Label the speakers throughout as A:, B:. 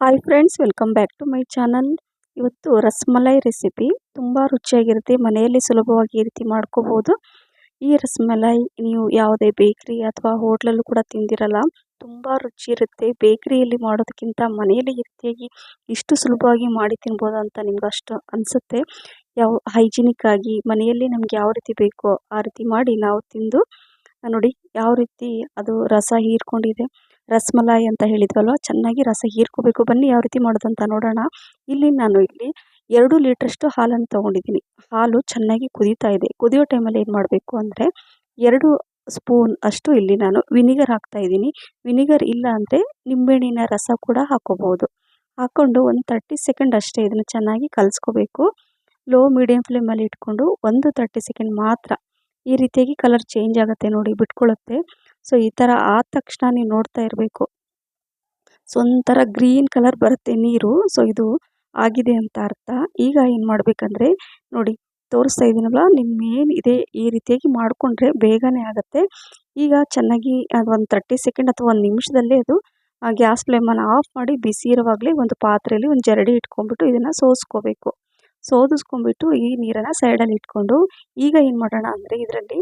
A: Hi friends welcome back to my channel ಇವತ್ತು rasmalai recipe ತುಂಬ ರುಚಿಯಾಗಿರುತ್ತೆ, ಮನೆಯಲ್ಲಿ ಸುಲಭವಾಗಿ ಈ ರೀತಿ ಮಾಡ್ಕೋಬೋದು. ಈ ರಸಮಲೈ ನೀವು ಯಾವುದೇ ಬೇಕ್ರಿ ಅಥವಾ ಹೋಟ್ಲಲ್ಲೂ ಕೂಡ ತಿಂದಿರಲ್ಲ, ತುಂಬ ರುಚಿ ಇರುತ್ತೆ. ಬೇಕ್ರಿಯಲ್ಲಿ ಮಾಡೋದಕ್ಕಿಂತ ಮನೆಯಲ್ಲಿ ಈ ರೀತಿಯಾಗಿ ಇಷ್ಟು ಸುಲಭವಾಗಿ ಮಾಡಿ ತಿನ್ಬೋದು ಅಂತ ನಿಮ್ಗೆ ಅಷ್ಟು ಅನಿಸುತ್ತೆ. ಯಾವ ಹೈಜಿನಿಕ್ ಆಗಿ ಮನೆಯಲ್ಲಿ ನಮ್ಗೆ ಯಾವ ರೀತಿ ಬೇಕೋ ಆ ರೀತಿ ಮಾಡಿ ನಾವು ತಿಂದು, ನೋಡಿ ಯಾವ ರೀತಿ ಅದು ರಸ ಹೀರ್ಕೊಂಡಿದೆ. ರಸಮಲಾಯಿ ಅಂತ ಹೇಳಿದ್ವಲ್ವ? ಚೆನ್ನಾಗಿ ರಸ ಹೀರ್ಕೋಬೇಕು. ಬನ್ನಿ, ಯಾವ ರೀತಿ ಮಾಡೋದು ಅಂತ ನೋಡೋಣ. ಇಲ್ಲಿ ನಾನು ಇಲ್ಲಿ ಎರಡು ಲೀಟ್ರಷ್ಟು ಹಾಲನ್ನು ತೊಗೊಂಡಿದ್ದೀನಿ. ಹಾಲು ಚೆನ್ನಾಗಿ ಕುದೀತಾ ಇದೆ. ಕುದಿಯೋ ಟೈಮಲ್ಲಿ ಏನು ಮಾಡಬೇಕು ಅಂದರೆ, ಎರಡು ಸ್ಪೂನ್ ಅಷ್ಟು ಇಲ್ಲಿ ನಾನು ವಿನಿಗರ್ ಹಾಕ್ತಾ ಇದ್ದೀನಿ. ವಿನಿಗರ್ ಇಲ್ಲ ಅಂದರೆ ನಿಂಬೆಹಣ್ಣಿನ ರಸ ಕೂಡ ಹಾಕ್ಕೋಬೋದು ಹಾಕ್ಕೊಂಡು ಒಂದು ತರ್ಟಿ ಸೆಕೆಂಡ್ ಅಷ್ಟೇ ಇದನ್ನು ಚೆನ್ನಾಗಿ ಕಲಿಸ್ಕೋಬೇಕು. ಲೋ, ಮೀಡಿಯಂ ಫ್ಲೇಮಲ್ಲಿ ಇಟ್ಕೊಂಡು ಒಂದು ತರ್ಟಿ ಸೆಕೆಂಡ್ ಮಾತ್ರ ಈ ರೀತಿಯಾಗಿ ಕಲರ್ ಚೇಂಜ್ ಆಗುತ್ತೆ ನೋಡಿ ಬಿಟ್ಕೊಳ್ಳುತ್ತೆ ಸೊ, ಈ ಥರ ಆದ ತಕ್ಷಣ ನೀವು ನೋಡ್ತಾ ಇರಬೇಕು. ಸೊ, ಒಂಥರ ಗ್ರೀನ್ ಕಲರ್ ಬರುತ್ತೆ ನೀರು. ಸೊ, ಇದು ಆಗಿದೆ ಅಂತ ಅರ್ಥ. ಈಗ ಏನು ಮಾಡಬೇಕಂದ್ರೆ, ನೋಡಿ, ತೋರಿಸ್ತಾ ಇದ್ದೀನಲ್ಲ ನಿಮ್ಮ ಏನು ಇದೆ ಈ ರೀತಿಯಾಗಿ ಮಾಡಿಕೊಂಡ್ರೆ ಬೇಗನೆ ಆಗುತ್ತೆ. ಈಗ ಚೆನ್ನಾಗಿ ಅದು ಒಂದು ತರ್ಟಿ ಸೆಕೆಂಡ್ ಅಥವಾ ಒಂದು ನಿಮಿಷದಲ್ಲೇ ಅದು ಗ್ಯಾಸ್ ಫ್ಲೇಮನ್ನು ಆಫ್ ಮಾಡಿ ಬಿಸಿ ಇರುವಾಗಲೇ ಒಂದು ಪಾತ್ರೆಯಲ್ಲಿ ಒಂದು ಜರಡಿ ಇಟ್ಕೊಂಡ್ಬಿಟ್ಟು ಇದನ್ನು ಸೋಸ್ಕೋಬೇಕು. ಸೋದಿಸ್ಕೊಂಡ್ಬಿಟ್ಟು ಈ ನೀರನ್ನು ಸೈಡಲ್ಲಿ ಇಟ್ಕೊಂಡು, ಈಗ ಏನು ಮಾಡೋಣ ಅಂದರೆ, ಇದರಲ್ಲಿ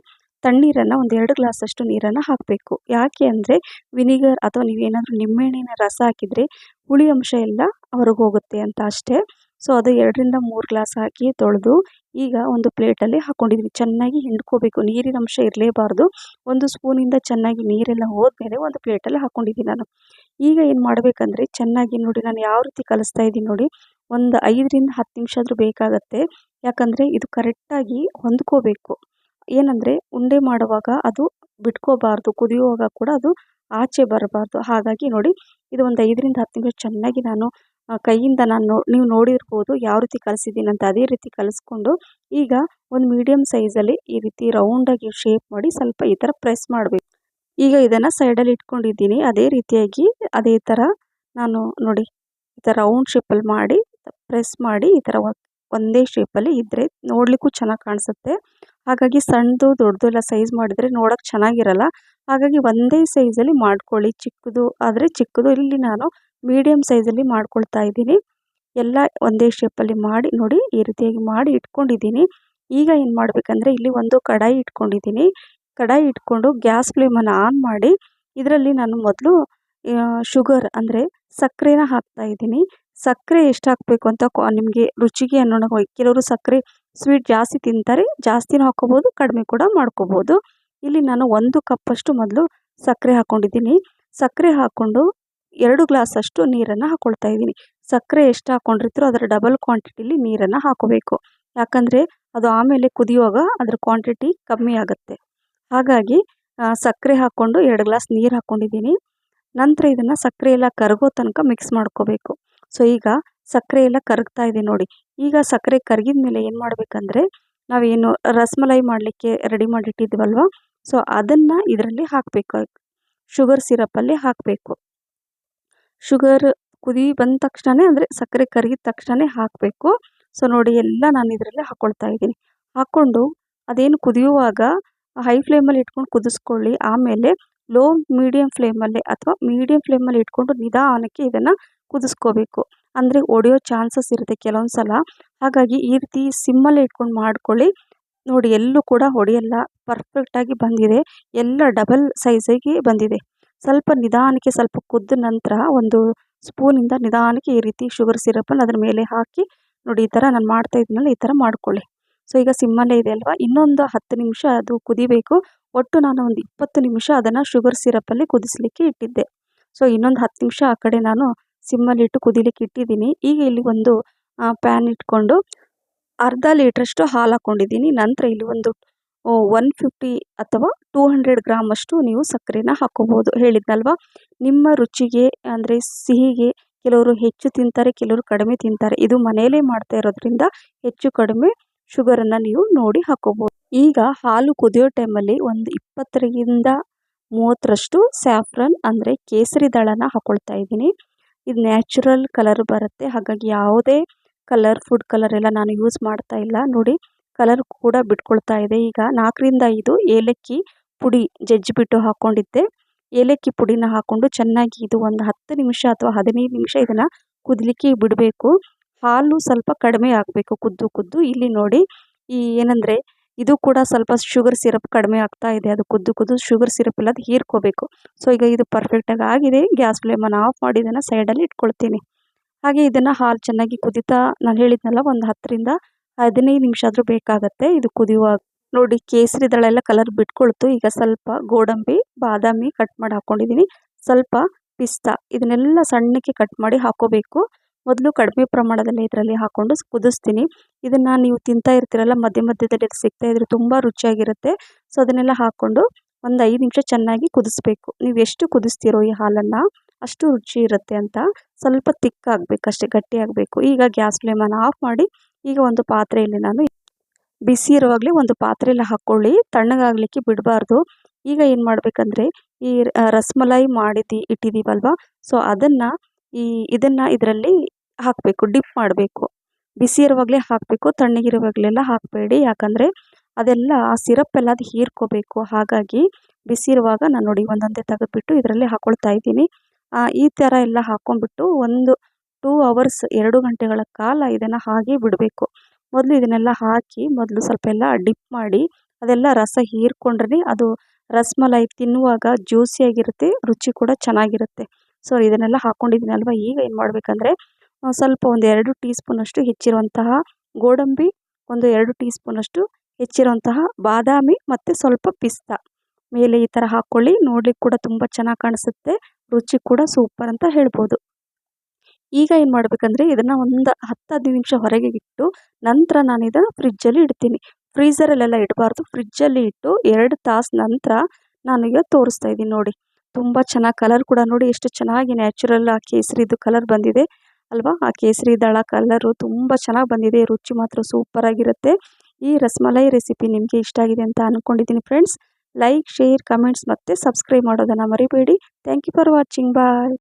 A: ತಣ್ಣೀರನ್ನು ಒಂದು ಎರಡು ಗ್ಲಾಸಷ್ಟು ನೀರನ್ನು ಹಾಕಬೇಕು. ಯಾಕೆ ಅಂದರೆ ವಿನಿಗರ್ ಅಥವಾ ನೀವೇನಾದರೂ ನಿಂಬೆಹಣ್ಣಿನ ರಸ ಹಾಕಿದರೆ ಹುಳಿ ಅಂಶ ಎಲ್ಲ ಹೊರಗೆ ಹೋಗುತ್ತೆ ಅಂತ ಅಷ್ಟೇ. ಸೊ ಅದು ಎರಡರಿಂದ ಮೂರು ಗ್ಲಾಸ್ ಹಾಕಿ ತೊಳೆದು ಈಗ ಒಂದು ಪ್ಲೇಟಲ್ಲಿ ಹಾಕ್ಕೊಂಡಿದ್ದೀನಿ ಚೆನ್ನಾಗಿ ಹಿಂಡ್ಕೋಬೇಕು. ನೀರಿನ ಅಂಶ ಇರಲೇಬಾರ್ದು. ಒಂದು ಸ್ಪೂನಿಂದ ಚೆನ್ನಾಗಿ ನೀರೆಲ್ಲ ಹೋದ್ಮೇಲೆ ಒಂದು ಪ್ಲೇಟಲ್ಲಿ ಹಾಕ್ಕೊಂಡಿದ್ದೀನಿ ನಾನು. ಈಗ ಏನು ಮಾಡಬೇಕಂದ್ರೆ ಚೆನ್ನಾಗಿ ನೋಡಿ, ನಾನು ಯಾವ ರೀತಿ ಕಲಿಸ್ತಾ ಇದ್ದೀನಿ ನೋಡಿ. ಒಂದು ಐದರಿಂದ ಹತ್ತು ನಿಮಿಷ ಆದರೂ ಬೇಕಾಗತ್ತೆ. ಯಾಕಂದರೆ ಇದು ಕರೆಕ್ಟಾಗಿ ಹೊಂದ್ಕೋಬೇಕು. ಏನಂದರೆ ಉಂಡೆ ಮಾಡುವಾಗ ಅದು ಬಿಟ್ಕೋಬಾರ್ದು, ಕುದಿಯುವಾಗ ಕೂಡ ಅದು ಆಚೆ ಬರಬಾರ್ದು. ಹಾಗಾಗಿ ನೋಡಿ, ಇದು ಒಂದು ಐದರಿಂದ ಹತ್ತು ನಿಮಿಷ ಚೆನ್ನಾಗಿ ನಾನು ಕೈಯಿಂದ ನಾನು ನೀವು ನೋಡಿರ್ಬೋದು ಯಾವ ರೀತಿ ಕಲಿಸಿದ್ದೀನಿ ಅಂತ ಅದೇ ರೀತಿ ಕಲಿಸ್ಕೊಂಡು ಈಗ ಒಂದು ಮೀಡಿಯಮ್ ಸೈಜಲ್ಲಿ ಈ ರೀತಿ ರೌಂಡಾಗಿ ಶೇಪ್ ಮಾಡಿ ಸ್ವಲ್ಪ ಈ ಥರ ಪ್ರೆಸ್ ಮಾಡಬೇಕು. ಈಗ ಇದನ್ನು ಸೈಡಲ್ಲಿ ಇಟ್ಕೊಂಡಿದ್ದೀನಿ. ಅದೇ ರೀತಿಯಾಗಿ ಅದೇ ಥರ ನಾನು ನೋಡಿ, ಈ ಥರ ರೌಂಡ್ ಶೇಪಲ್ಲಿ ಮಾಡಿ ಪ್ರೆಸ್ ಮಾಡಿ ಈ ಥರ ಒಂದೇ ಶೇಪಲ್ಲಿ ಇದ್ದರೆ ನೋಡಲಿಕ್ಕೂ ಚೆನ್ನಾಗಿ ಕಾಣಿಸುತ್ತೆ. ಹಾಗಾಗಿ ಸಣ್ಣದು ದೊಡ್ಡದು ಎಲ್ಲ ಸೈಜ್ ಮಾಡಿದರೆ ನೋಡೋಕ್ಕೆ ಚೆನ್ನಾಗಿರಲ್ಲ. ಹಾಗಾಗಿ ಒಂದೇ ಸೈಜಲ್ಲಿ ಮಾಡ್ಕೊಳ್ಳಿ. ಚಿಕ್ಕದು ಆದರೆ ಚಿಕ್ಕದು ಇಲ್ಲಿ ನಾನು ಮೀಡಿಯಮ್ ಸೈಜಲ್ಲಿ ಮಾಡ್ಕೊಳ್ತಾ ಇದ್ದೀನಿ. ಎಲ್ಲ ಒಂದೇ ಶೇಪಲ್ಲಿ ಮಾಡಿ, ನೋಡಿ ಈ ರೀತಿಯಾಗಿ ಮಾಡಿ ಇಟ್ಕೊಂಡಿದ್ದೀನಿ. ಈಗ ಏನು ಮಾಡಬೇಕಂದ್ರೆ ಇಲ್ಲಿ ಒಂದು ಕಡಾಯಿ ಇಟ್ಕೊಂಡಿದ್ದೀನಿ. ಕಡಾಯಿ ಇಟ್ಕೊಂಡು ಗ್ಯಾಸ್ ಫ್ಲೇಮನ್ನು ಆನ್ ಮಾಡಿ ಇದರಲ್ಲಿ ನಾನು ಮೊದಲು ಶುಗರ್ ಅಂದರೆ ಸಕ್ಕರೆನ ಹಾಕ್ತಾ ಇದ್ದೀನಿ. ಸಕ್ಕರೆ ಎಷ್ಟು ಹಾಕಬೇಕು ಅಂತ ನಿಮಗೆ ರುಚಿಗೆ ಅನ್ನೋಣ ಕೆಲವರು ಸಕ್ಕರೆ ಸ್ವೀಟ್ ಜಾಸ್ತಿ ತಿಂತಾರೆ, ಜಾಸ್ತಿನೂ ಹಾಕ್ಕೋಬೋದು, ಕಡಿಮೆ ಕೂಡ ಮಾಡ್ಕೋಬೋದು. ಇಲ್ಲಿ ನಾನು ಒಂದು ಕಪ್ಪಷ್ಟು ಮೊದಲು ಸಕ್ಕರೆ ಹಾಕ್ಕೊಂಡಿದ್ದೀನಿ. ಸಕ್ಕರೆ ಹಾಕ್ಕೊಂಡು ಎರಡು ಗ್ಲಾಸಷ್ಟು ನೀರನ್ನು ಹಾಕ್ಕೊಳ್ತಾ ಇದ್ದೀನಿ. ಸಕ್ಕರೆ ಎಷ್ಟು ಹಾಕ್ಕೊಂಡಿರ್ತೀರೋ ಅದರ ಡಬಲ್ ಕ್ವಾಂಟಿಟಿಲಿ ನೀರನ್ನು ಹಾಕೋಬೇಕು. ಯಾಕಂದರೆ ಅದು ಆಮೇಲೆ ಕುದಿಯುವಾಗ ಅದರ ಕ್ವಾಂಟಿಟಿ ಕಮ್ಮಿ ಆಗುತ್ತೆ. ಹಾಗಾಗಿ ಸಕ್ಕರೆ ಹಾಕ್ಕೊಂಡು ಎರಡು ಗ್ಲಾಸ್ ನೀರು ಹಾಕ್ಕೊಂಡಿದ್ದೀನಿ. ನಂತರ ಇದನ್ನು ಸಕ್ಕರೆ ಎಲ್ಲ ಕರಗೋ ತನಕ ಮಿಕ್ಸ್ ಮಾಡ್ಕೋಬೇಕು. ಸೊ, ಈಗ ಸಕ್ಕರೆ ಎಲ್ಲ ಕರಗ್ತಾ ಇದೆ ನೋಡಿ. ಈಗ ಸಕ್ಕರೆ ಕರಗಿದ ಮೇಲೆ ಏನು ಮಾಡಬೇಕಂದ್ರೆ, ನಾವೇನು ರಸ್ಮಲೈ ಮಾಡಲಿಕ್ಕೆ ರೆಡಿ ಮಾಡಿಟ್ಟಿದ್ವಲ್ವ? ಸೊ ಅದನ್ನು ಇದರಲ್ಲಿ ಹಾಕಬೇಕು. ಶುಗರ್ ಸಿರಪಲ್ಲಿ ಹಾಕಬೇಕು. ಶುಗರ್ ಕುದಿ ಬಂದ ತಕ್ಷಣವೇ ಅಂದರೆ ಸಕ್ಕರೆ ಕರಗಿದ ತಕ್ಷಣವೇ ಹಾಕಬೇಕು. ಸೊ ನೋಡಿ ಎಲ್ಲ ನಾನು ಇದರಲ್ಲಿ ಹಾಕ್ಕೊಳ್ತಾ ಇದ್ದೀನಿ. ಹಾಕ್ಕೊಂಡು ಅದೇನು ಕುದಿಯುವಾಗ ಹೈ ಫ್ಲೇಮಲ್ಲಿ ಇಟ್ಕೊಂಡು ಕುದಿಸ್ಕೊಳ್ಳಿ. ಆಮೇಲೆ ಲೋ ಮೀಡಿಯಮ್ ಫ್ಲೇಮಲ್ಲಿ ಅಥವಾ ಮೀಡಿಯಮ್ ಫ್ಲೇಮಲ್ಲಿ ಇಟ್ಕೊಂಡು ನಿಧಾನಕ್ಕೆ ಇದನ್ನು ಕುದಿಸ್ಕೋಬೇಕು. ಅಂದರೆ ಒಡೆಯೋ ಚಾನ್ಸಸ್ ಇರುತ್ತೆ ಕೆಲವೊಂದು ಸಲ ಹಾಗಾಗಿ ಈ ರೀತಿ ಸಿಮ್ಮಲ್ಲಿ ಇಟ್ಕೊಂಡು ಮಾಡ್ಕೊಳ್ಳಿ. ನೋಡಿ, ಎಲ್ಲೂ ಕೂಡ ಹೊಡೆಯಲ್ಲ. ಪರ್ಫೆಕ್ಟಾಗಿ ಬಂದಿದೆ. ಎಲ್ಲ ಡಬಲ್ ಸೈಜಿಗೆ ಬಂದಿದೆ. ಸ್ವಲ್ಪ ನಿಧಾನಕ್ಕೆ, ಸ್ವಲ್ಪ ಕುದ್ದ ನಂತರ ಒಂದು ಸ್ಪೂನಿಂದ ನಿಧಾನಕ್ಕೆ ಈ ರೀತಿ ಶುಗರ್ ಸಿರಪನ್ನು ಅದರ ಮೇಲೆ ಹಾಕಿ, ನೋಡಿ, ಈ ಥರ ನಾನು ಮಾಡ್ತಾ ಇದ್ದೀನಲ್ಲ ಈ ಥರ ಮಾಡ್ಕೊಳ್ಳಿ. ಸೊ ಈಗ ಸಿಮ್ಮಲ್ಲೇ ಇದೆ ಅಲ್ವಾ? ಇನ್ನೊಂದು ಹತ್ತು ನಿಮಿಷ ಅದು ಕುದಿಬೇಕು. ಒಟ್ಟು ನಾನು ಒಂದು ಇಪ್ಪತ್ತು ನಿಮಿಷ ಅದನ್ನು ಶುಗರ್ ಸಿರಪಲ್ಲಿ ಕುದಿಸ್ಲಿಕ್ಕೆ ಇಟ್ಟಿದ್ದೆ. ಸೊ ಇನ್ನೊಂದು ಹತ್ತು ನಿಮಿಷ ಆ ಕಡೆ ನಾನು ಸಿಮ್ಮಲ್ಲಿಟ್ಟು ಕುದಿಲಿಕ್ಕೆ ಇಟ್ಟಿದ್ದೀನಿ. ಈಗ ಇಲ್ಲಿ ಒಂದು ಪ್ಯಾನ್ ಇಟ್ಕೊಂಡು ಅರ್ಧ ಲೀಟ್ರಷ್ಟು ಹಾಲು ಹಾಕ್ಕೊಂಡಿದ್ದೀನಿ ನಂತರ ಇಲ್ಲಿ ಒಂದು ಒನ್ ಫಿಫ್ಟಿ ಅಥವಾ ಟೂ ಹಂಡ್ರೆಡ್ ಗ್ರಾಮಷ್ಟು ನೀವು ಸಕ್ಕರೆನ ಹಾಕ್ಕೋಬೋದು ಹೇಳಿದ್ನಲ್ವ? ನಿಮ್ಮ ರುಚಿಗೆ, ಅಂದರೆ ಸಿಹಿಗೆ ಕೆಲವರು ಹೆಚ್ಚು ತಿಂತಾರೆ, ಕೆಲವರು ಕಡಿಮೆ ತಿಂತಾರೆ. ಇದು ಮನೆಯಲ್ಲೇ ಮಾಡ್ತಾ ಇರೋದ್ರಿಂದ ಹೆಚ್ಚು ಕಡಿಮೆ ಶುಗರನ್ನು ನೀವು ನೋಡಿ ಹಾಕ್ಕೋಬೋದು ಈಗ ಹಾಲು ಕುದಿಯೋ ಟೈಮಲ್ಲಿ ಒಂದು ಇಪ್ಪತ್ತರಿಂದ ಮೂವತ್ತರಷ್ಟು ಸ್ಯಾಫ್ರನ್, ಅಂದರೆ ಕೇಸರಿ ದಳನ ಹಾಕ್ಕೊಳ್ತಾ ಇದ್ದೀನಿ. ಇದು ನ್ಯಾಚುರಲ್ ಕಲರ್ ಬರುತ್ತೆ. ಹಾಗಾಗಿ ಯಾವುದೇ ಕಲರ್, ಫುಡ್ ಕಲರ್ ಎಲ್ಲ ನಾನು ಯೂಸ್ ಮಾಡ್ತಾ ಇಲ್ಲ. ನೋಡಿ, ಕಲರ್ ಕೂಡ ಬಿಟ್ಕೊಳ್ತಾ ಇದೆ. ಈಗ ನಾಲ್ಕರಿಂದ ಐದು ಏಲಕ್ಕಿ ಪುಡಿ ಜಜ್ಜಿಬಿಟ್ಟು ಹಾಕ್ಕೊಂಡಿದ್ದೆ ಏಲಕ್ಕಿ ಪುಡಿನ ಹಾಕ್ಕೊಂಡು ಚೆನ್ನಾಗಿ ಇದು ಒಂದು ಹತ್ತು ನಿಮಿಷ ಅಥವಾ ಹದಿನೈದು ನಿಮಿಷ ಇದನ್ನು ಕುದಲಿಕ್ಕೆ ಬಿಡಬೇಕು. ಹಾಲು ಸ್ವಲ್ಪ ಕಡಿಮೆ ಆಗಬೇಕು. ಕುದ್ದು ಕುದ್ದು. ಇಲ್ಲಿ ನೋಡಿ, ಈ ಏನಂದರೆ ಇದು ಕೂಡ ಸ್ವಲ್ಪ ಶುಗರ್ ಸಿರಪ್ ಕಡಿಮೆ ಆಗ್ತಾ ಇದೆ. ಅದು ಕುದ್ದು ಕುದ್ದು ಶುಗರ್ ಸಿರಪ್ ಇಲ್ಲ ಅದು ಹೀರ್ಕೋಬೇಕು. ಸೊ ಈಗ ಇದು ಪರ್ಫೆಕ್ಟಾಗಿ ಆಗಿದೆ. ಗ್ಯಾಸ್ ಫ್ಲೇಮನ್ನು ಆಫ್ ಮಾಡಿ, ಇದನ್ನು ಸೈಡಲ್ಲಿ ಇಟ್ಕೊಳ್ತೀನಿ. ಹಾಗೆ ಇದನ್ನು ಹಾಲು ಚೆನ್ನಾಗಿ ಕುದಿತಾ ನಾನು ಹೇಳಿದ್ನಲ್ಲ, ಒಂದು ಹತ್ತರಿಂದ ಹದಿನೈದು ನಿಮಿಷ ಆದರೂ ಬೇಕಾಗತ್ತೆ. ಇದು ಕುದಿಯುವಾಗ ನೋಡಿ ಕೇಸರಿ ದಳ ಎಲ್ಲ ಕಲರ್ ಬಿಟ್ಕೊಳ್ತು. ಈಗ ಸ್ವಲ್ಪ ಗೋಡಂಬಿ, ಬಾದಾಮಿ ಕಟ್ ಮಾಡಿ ಹಾಕ್ಕೊಂಡಿದ್ದೀನಿ ಸ್ವಲ್ಪ ಪಿಸ್ತಾ, ಇದನ್ನೆಲ್ಲ ಸಣ್ಣಕ್ಕೆ ಕಟ್ ಮಾಡಿ ಹಾಕೋಬೇಕು. ಮೊದಲು ಕಡಿಮೆ ಪ್ರಮಾಣದಲ್ಲಿ ಇದರಲ್ಲಿ ಹಾಕ್ಕೊಂಡು ಕುದಿಸ್ತೀನಿ. ಇದನ್ನು ನೀವು ತಿಂತಾ ಇರ್ತೀರಲ್ಲ, ಮಧ್ಯ ಮಧ್ಯದಲ್ಲಿ ಸಿಗ್ತಾ ಇದ್ರೆ ತುಂಬ ರುಚಿಯಾಗಿರುತ್ತೆ. ಸೊ ಅದನ್ನೆಲ್ಲ ಹಾಕ್ಕೊಂಡು ಒಂದು ಐದು ನಿಮಿಷ ಚೆನ್ನಾಗಿ ಕುದಿಸ್ಬೇಕು. ನೀವು ಎಷ್ಟು ಕುದಿಸ್ತೀರೋ ಈ ಹಾಲನ್ನು ಅಷ್ಟು ರುಚಿ ಇರುತ್ತೆ ಅಂತ ಸ್ವಲ್ಪ ತಿಕ್ಕಾಗಬೇಕು ಅಷ್ಟೇ ಗಟ್ಟಿ ಆಗಬೇಕು. ಈಗ ಗ್ಯಾಸ್ ಫ್ಲೇಮನ್ನು ಆಫ್ ಮಾಡಿ ಈಗ ಒಂದು ಪಾತ್ರೆಯಲ್ಲಿ ನಾನು ಬಿಸಿ ಇರುವಾಗಲೇ ಒಂದು ಪಾತ್ರೆಯಲ್ಲಿ ಹಾಕ್ಕೊಳ್ಳಿ ತಣ್ಣಗಾಗಲಿಕ್ಕೆ ಬಿಡಬಾರ್ದು. ಈಗ ಏನು ಮಾಡಬೇಕಂದ್ರೆ ಈ ರಸಮಲೈ ಮಾಡಿದ್ದು ಇಟ್ಟಿದ್ದೀವಲ್ವ ಸೊ ಅದನ್ನು ಈ ಇದನ್ನು ಇದರಲ್ಲಿ ಹಾಕಬೇಕು, ಡಿಪ್ ಮಾಡಬೇಕು. ಬಿಸಿ ಇರುವಾಗಲೇ ಹಾಕಬೇಕು ತಣ್ಣಗಿರುವಾಗಲೆಲ್ಲ ಹಾಕಬೇಡಿ. ಯಾಕಂದರೆ ಅದೆಲ್ಲ ಆ ಸಿರಪ್ ಎಲ್ಲ ಅದು ಹೀರ್ಕೋಬೇಕು. ಹಾಗಾಗಿ ಬಿಸಿ ಇರುವಾಗ ನಾನು ನೋಡಿ ಒಂದೊಂದೇ ತೆಗೆದ್ಬಿಟ್ಟು ಇದರಲ್ಲಿ ಹಾಕ್ಕೊಳ್ತಾ ಇದ್ದೀನಿ. ಈ ಥರ ಎಲ್ಲ ಹಾಕ್ಕೊಂಬಿಟ್ಟು ಒಂದು ಟೂ ಅವರ್ಸ್, ಎರಡು ಗಂಟೆಗಳ ಕಾಲ ಇದನ್ನು ಹಾಗೆ ಬಿಡಬೇಕು. ಮೊದಲು ಇದನ್ನೆಲ್ಲ ಹಾಕಿ, ಮೊದಲು ಸ್ವಲ್ಪ ಎಲ್ಲ ಡಿಪ್ ಮಾಡಿ, ಅದೆಲ್ಲ ರಸ ಹೀರ್ಕೊಂಡ್ರೆ ಅದು ರಸಮಲೈ ತಿನ್ನುವಾಗ ಜ್ಯೂಸಿಯಾಗಿರುತ್ತೆ, ರುಚಿ ಕೂಡ ಚೆನ್ನಾಗಿರುತ್ತೆ. ಸೊ, ಇದನ್ನೆಲ್ಲ ಹಾಕ್ಕೊಂಡಿದ್ದೀನಲ್ವ ಈಗ ಏನು ಮಾಡಬೇಕಂದ್ರೆ ಸ್ವಲ್ಪ ಒಂದು ಎರಡು ಟೀ ಸ್ಪೂನಷ್ಟು ಹೆಚ್ಚಿರುವಂತಹ ಗೋಡಂಬಿ, ಒಂದು ಎರಡು ಟೀ ಸ್ಪೂನಷ್ಟು ಹೆಚ್ಚಿರುವಂತಹ ಬಾದಾಮಿ ಮತ್ತು ಸ್ವಲ್ಪ ಪಿಸ್ತಾ. ಮೇಲೆ ಈ ಥರ ಹಾಕ್ಕೊಳ್ಳಿ ನೋಡ್ಲಿಕ್ಕೆ ಕೂಡ ತುಂಬ ಚೆನ್ನಾಗಿ ಕಾಣಿಸುತ್ತೆ, ರುಚಿ ಕೂಡ ಸೂಪರ್ ಅಂತ ಹೇಳ್ಬೋದು. ಈಗ ಏನು ಮಾಡಬೇಕಂದ್ರೆ ಇದನ್ನು ಒಂದು ಹತ್ತು ಹದಿನೈದು ನಿಮಿಷ ಹೊರಗೆ ಇಟ್ಟು ನಂತರ ನಾನು ಇದನ್ನು ಫ್ರಿಜ್ಜಲ್ಲಿ ಇಡ್ತೀನಿ. ಫ್ರೀಝರಲ್ಲೆಲ್ಲ ಇಡಬಾರ್ದು ಫ್ರಿಜ್ಜಲ್ಲಿ ಇಟ್ಟು ಎರಡು ತಾಸು ನಂತರ ನಾನು ಈಗ ತೋರಿಸ್ತಾ ಇದ್ದೀನಿ ನೋಡಿ. ತುಂಬ ಚೆನ್ನಾಗಿ ಕಲರ್ ಕೂಡ ನೋಡಿ, ಎಷ್ಟು ಚೆನ್ನಾಗಿ ನ್ಯಾಚುರಲ್ ಆ ಕೇಸರಿದು ಕಲರ್ ಬಂದಿದೆ. ಅಲ್ವಾ? ಆ ಕೇಸರಿ ದಳ ಕಲರು ತುಂಬ ಚೆನ್ನಾಗಿ ಬಂದಿದೆ. ರುಚಿ ಮಾತ್ರ ಸೂಪರ್ ಆಗಿರುತ್ತೆ. ಈ ರಸಮಲೈ ರೆಸಿಪಿ ನಿಮಗೆ ಇಷ್ಟ ಆಗಿದೆ ಅಂತ ಅಂದ್ಕೊಂಡಿದ್ದೀನಿ ಫ್ರೆಂಡ್ಸ್ ಲೈಕ್ ಶೇರ್ ಕಮೆಂಟ್ಸ್ ಮತ್ತು ಸಬ್ಸ್ಕ್ರೈಬ್ ಮಾಡೋದನ್ನು ಮರಿಬೇಡಿ. Thank you for watching bye